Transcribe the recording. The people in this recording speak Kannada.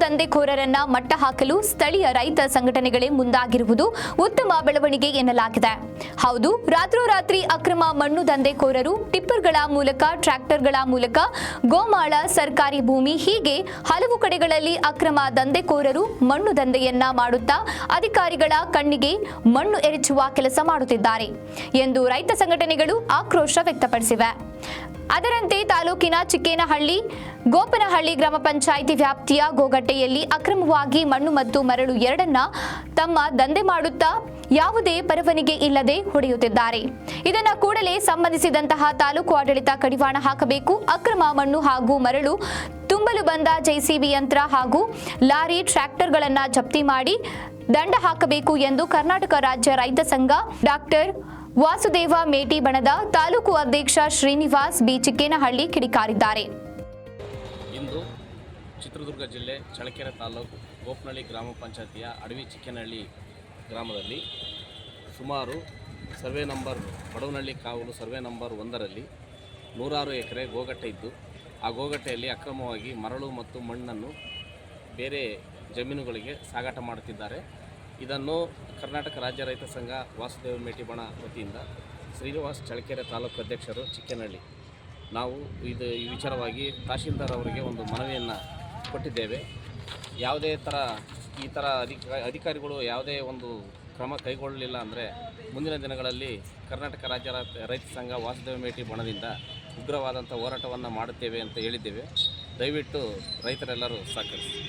ದಂಧೆಕೋರರನ್ನ ಮಟ್ಟ ಹಾಕಲು ಸ್ಥಳೀಯ ರೈತ ಸಂಘಟನೆಗಳೇ ಮುಂದಾಗಿರುವುದು ಉತ್ತಮ ಬೆಳವಣಿಗೆ ಎನ್ನಲಾಗಿದೆ. ಹೌದು, ರಾತ್ರೋರಾತ್ರಿ ಅಕ್ರಮ ಮಣ್ಣು ದಂಧೆಕೋರರು ಟಿಪ್ಪರ್ಗಳ ಮೂಲಕ, ಟ್ರ್ಯಾಕ್ಟರ್ಗಳ ಮೂಲಕ ಗೋಮಾಳ ಸರ್ಕಾರಿ ಭೂಮಿ ಹೀಗೆ ಹಲವು ಕಡೆಗಳಲ್ಲಿ ಅಕ್ರಮ ದಂಧೆಕೋರರು ಮಣ್ಣು ದಂಧೆಯನ್ನ ಮಾಡುತ್ತಾ ಅಧಿಕಾರಿಗಳ ಕಣ್ಣಿಗೆ ಮಣ್ಣು ಎರಚುವ ಕೆಲಸ ಮಾಡುತ್ತಿದ್ದಾರೆ ಎಂದು ರೈತ ಸಂಘಟನೆಗಳು ಆಕ್ರೋಶ ವ್ಯಕ್ತಪಡಿಸಿವೆ. ಅದರಂತೆ ತಾಲೂಕಿನ ಚಿಕ್ಕೇನಹಳ್ಳಿ, ಗೋಪನಹಳ್ಳಿ ಗ್ರಾಮ ಪಂಚಾಯಿತಿ ವ್ಯಾಪ್ತಿಯ ಗೋಗಟ್ಟೆಯಲ್ಲಿ ಅಕ್ರಮವಾಗಿ ಮಣ್ಣು ಮತ್ತು ಮರಳು ಎರಡನ್ನ ತಮ್ಮ ದಂಧೆ ಮಾಡುತ್ತಾ ಯಾವುದೇ ಪರವನಿಗೆ ಇಲ್ಲದೆ ಹೊಡೆಯುತ್ತಿದ್ದಾರೆ. ಇದನ್ನು ಕೂಡಲೇ ಸಂಬಂಧಿಸಿದಂತಹ ತಾಲೂಕು ಆಡಳಿತ ಕಡಿವಾಣ ಹಾಕಬೇಕು. ಅಕ್ರಮ ಮಣ್ಣು ಹಾಗೂ ಮರಳು ತುಂಬಲು ಬಂದ ಜೆಸಿಬಿ ಯಂತ್ರ ಹಾಗೂ ಲಾರಿ ಟ್ರ್ಯಾಕ್ಟರ್ಗಳನ್ನು ಜಪ್ತಿ ಮಾಡಿ ದಂಡ ಹಾಕಬೇಕು ಎಂದು ಕರ್ನಾಟಕ ರಾಜ್ಯ ರೈತ ಸಂಘ ಡಾಕ್ಟರ್ ವಾಸುದೇವ ಮೇಟಿ ಬಣದ ತಾಲೂಕು ಅಧ್ಯಕ್ಷ ಶ್ರೀನಿವಾಸ್ ಬಿ ಚಿಕ್ಕೇನಹಳ್ಳಿ ಕಿಡಿಕಾರಿದ್ದಾರೆ. ಇಂದು ಚಿತ್ರದುರ್ಗ ಜಿಲ್ಲೆ ಚಳಕೆರೆ ತಾಲೂಕು ಗೋಪನಹಳ್ಳಿ ಗ್ರಾಮ ಪಂಚಾಯತಿಯ ಅಡವಿ ಚಿಕ್ಕನಹಳ್ಳಿ ಗ್ರಾಮದಲ್ಲಿ ಸುಮಾರು ಸರ್ವೆ ನಂಬರ್ ಬಡವನಹಳ್ಳಿ ಕಾವಲು ಸರ್ವೆ ನಂಬರ್ ಒಂದರಲ್ಲಿ ನೂರಾರು ಎಕರೆ ಗೋಗಟ್ಟೆ ಇದ್ದು, ಆ ಗೋಗಟ್ಟೆಯಲ್ಲಿ ಅಕ್ರಮವಾಗಿ ಮರಳು ಮತ್ತು ಮಣ್ಣನ್ನು ಬೇರೆ ಜಮೀನುಗಳಿಗೆ ಸಾಗಾಟ ಮಾಡುತ್ತಿದ್ದಾರೆ. ಇದನ್ನು ಕರ್ನಾಟಕ ರಾಜ್ಯ ರೈತ ಸಂಘ ವಾಸುದೇವ ಮೇಟಿಬಣ ವತಿಯಿಂದ ಶ್ರೀನಿವಾಸ್ ಚಳಕೆರೆ ತಾಲೂಕು ಅಧ್ಯಕ್ಷರು ಚಿಕ್ಕನಹಳ್ಳಿ. ನಾವು ಇದು ಈ ವಿಚಾರವಾಗಿ ತಹಶೀಲ್ದಾರ್ ಅವರಿಗೆ ಒಂದು ಮನವಿಯನ್ನು ಕೊಟ್ಟಿದ್ದೇವೆ. ಯಾವುದೇ ಥರ ಈ ಥರ ಅಧಿಕ, ಅಧಿಕಾರಿಗಳು ಯಾವುದೇ ಒಂದು ಕ್ರಮ ಕೈಗೊಳ್ಳಲಿಲ್ಲ ಅಂದರೆ ಮುಂದಿನ ದಿನಗಳಲ್ಲಿ ಕರ್ನಾಟಕ ರಾಜ್ಯ ರೈತ ಸಂಘ ವಾಸುದೇವ ಮೇಟಿ ಬಣದಿಂದ ಉಗ್ರವಾದಂಥ ಹೋರಾಟವನ್ನು ಮಾಡುತ್ತೇವೆ ಅಂತ ಹೇಳಿದ್ದೇವೆ. ದಯವಿಟ್ಟು ರೈತರೆಲ್ಲರೂ ಸಹಕರಿಸಿ.